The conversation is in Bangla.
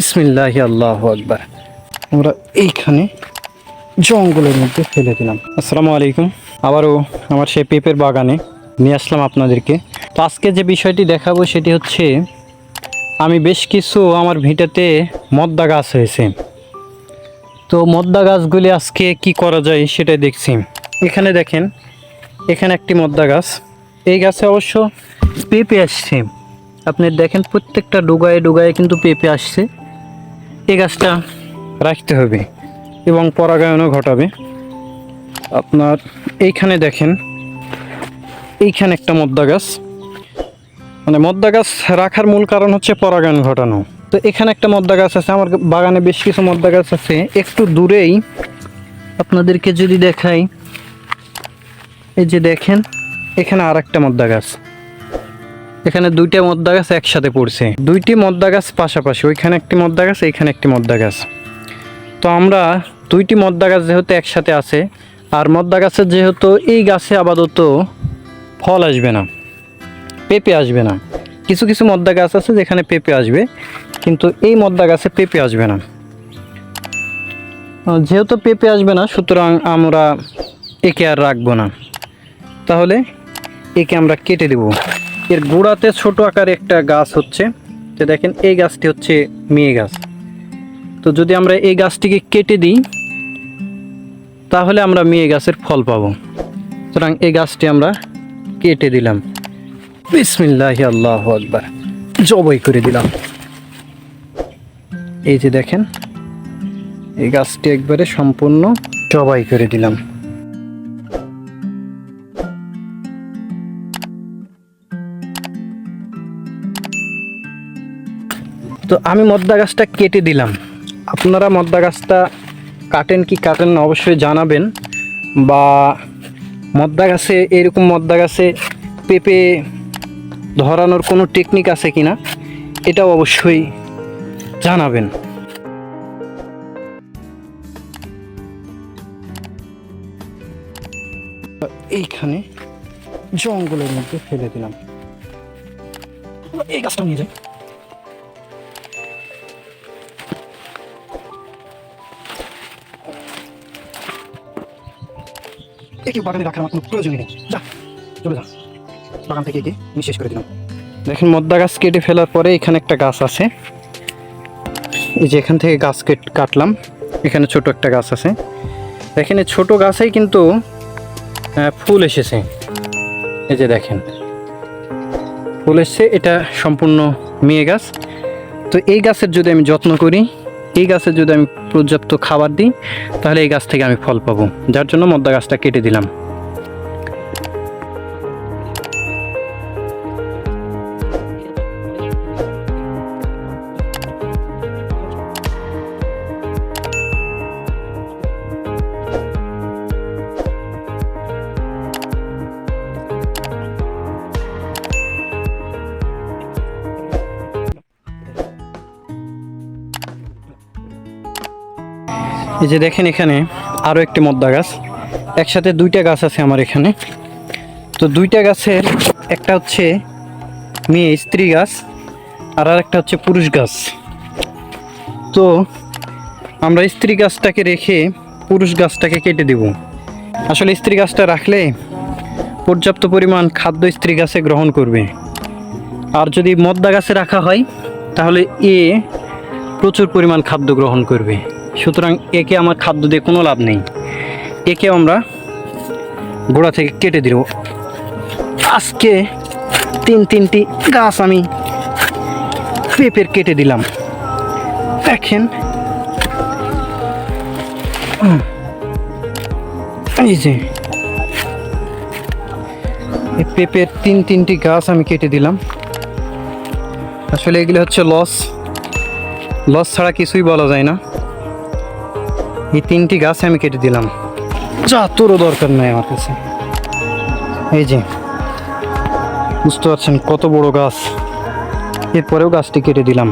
বিসমিল্লাহ, আল্লাহ আকবার। আমরা এইখানে জঙ্গলের মধ্যে ফেলে দিলাম। আসসালামু আলাইকুম। আবারও আমার সেই পেঁপের বাগানে নিয়ে আসলাম আপনাদেরকে। তো আজকে যে বিষয়টি দেখাবো সেটি হচ্ছে, আমি বেশ কিছু আমার ভিটাতে মদ্দা গাছ হয়েছে। তো মদ্দা গাছগুলি আজকে কি করা যায় সেটাই দেখছি। এখানে দেখেন, এখানে একটি মদ্দা গাছ। এই গাছে অবশ্য পেঁপে আসছে। আপনি দেখেন প্রত্যেকটা ডুগায়ে ডুগায়ে কিন্তু পেঁপে আসছে। এই গাছটা রাখতে হবে এবং পরাগায়নও ঘটাবে। আপনার এইখানে দেখেন, এইখানে একটা মদ্দা গাছ। মানে মদ্দা গাছ রাখার মূল কারণ হচ্ছে পরাগায়ন ঘটানো। তো এখানে একটা মদ্দা গাছ আছে, আমার বাগানে বেশ কিছু মদ্দা গাছ আছে। একটু দূরেই আপনাদেরকে যদি দেখাই, এই যে দেখেন, এখানে আর একটা মদ্দা গাছ। এখানে দুইটা মদ্দা গাছ একসাথে পড়ছে। দুইটি মদ্দা গাছ পাশাপাশি, ওইখানে একটি মদ্দা গাছ, এইখানে একটি মদ্দা গাছ। তো আমরা দুইটি মদ্দা গাছ যেহেতু একসাথে আছে, আর মদ্দা গাছের যেহেতু এই গাছে আপাতত ফল আসবে না, পেঁপে আসবে না। কিছু কিছু মদ্দা গাছ আছে যেখানে পেঁপে আসবে, কিন্তু এই মদ্দা গাছে পেঁপে আসবে না। যেহেতু পেঁপে আসবে না, সুতরাং আমরা একে আর রাখব না। তাহলে একে আমরা কেটে দেব। এর গোড়াতে ছোট আকারে একটা গাছ হচ্ছে। তো দেখেন, এই গাছটি হচ্ছে মেয়ে গাছ। তো যদি আমরা এই গাছটিকে কেটে দিই, তাহলে আমরা মেয়ে গাছের ফল পাবো। সুতরাং এই গাছটি আমরা কেটে দিলাম। বিসমিল্লাহ আল্লাহ আকবার। জবাই করে দিলাম। এই যে দেখেন, এই গাছটি একবারে সম্পূর্ণ জবাই করে দিলাম। তো আমি মদ্দা গাছটা কেটে দিলাম। আপনারা মদ্দা গাছটা কাটেন কি কাটেন না অবশ্যই জানাবেন বা মদ্দা গাছে এরকম মদ্দা গাছে পেঁপে ধরানোর কোনো টেকনিক আছে কিনা, এটাও অবশ্যই জানাবেন। এইখানে জঙ্গলের মধ্যে ফেলে দিলাম। এই গাছটা নিয়ে যাই। একে বাগানে রাখার আমার কোনো প্রয়োজনই নেই। যা, চলে যা। বাগান থেকে একে আমি করে দিলাম। দেখেন মদ্দা গাছ কেটে ফেলার পরে এখানে একটা গাছ আছে। এই যে এখান থেকে গাছ কেট কাটলাম। এখানে ছোট একটা গাছ আছে। দেখেন এই ছোট গাছেই কিন্তু ফুল এসেছে। এই যে দেখেন। ফুল এসছে, এটা সম্পূর্ণ মেয়ে গাছ। তো এই গাছের যদি আমি যত্ন করি এই গাছে যদি আমি পর্যাপ্ত খাবার দিই, তাহলে এই গাছ থেকে আমি ফল পাবো। যার জন্য মদ্দা গাছটা কেটে দিলাম। এই যে দেখেন এখানে আরও একটি মদ্দা গাছ। একসাথে দুইটা গাছ আছে আমার এখানে। তো দুইটা গাছের একটা হচ্ছে মেয়ে স্ত্রী গাছ আর আর একটা হচ্ছে পুরুষ গাছ। তো আমরা স্ত্রী গাছটাকে রেখে পুরুষ গাছটাকে কেটে দেব। আসলে স্ত্রী গাছটা রাখলে পর্যাপ্ত পরিমাণ খাদ্য স্ত্রী গাছে গ্রহণ করবে। আর যদি মদ্দা গাছে রাখা হয়, তাহলে এ প্রচুর পরিমাণ খাদ্য গ্রহণ করবে। সুতরাং একে আমার খাদ্য দিয়ে কোনো লাভ নেই। একে আমরা গোড়া থেকে কেটে দিব। আজকে তিন তিনটি গাছ আমি পেঁপের কেটে দিলাম। দেখেন। এই যে। পেঁপের তিন তিনটি গাছ আমি কেটে দিলাম। আসলে এগুলো হচ্ছে লস। লস ছাড়া কিছুই বলা যায় না। এই তিনটি গাছ আমি কেটে দিলাম। যা তোরও দরকার নাই আমার কাছে। এই যে, বুঝতে পারছেন কত বড় গাছ। এরপরেও গাছটি কেটে দিলাম।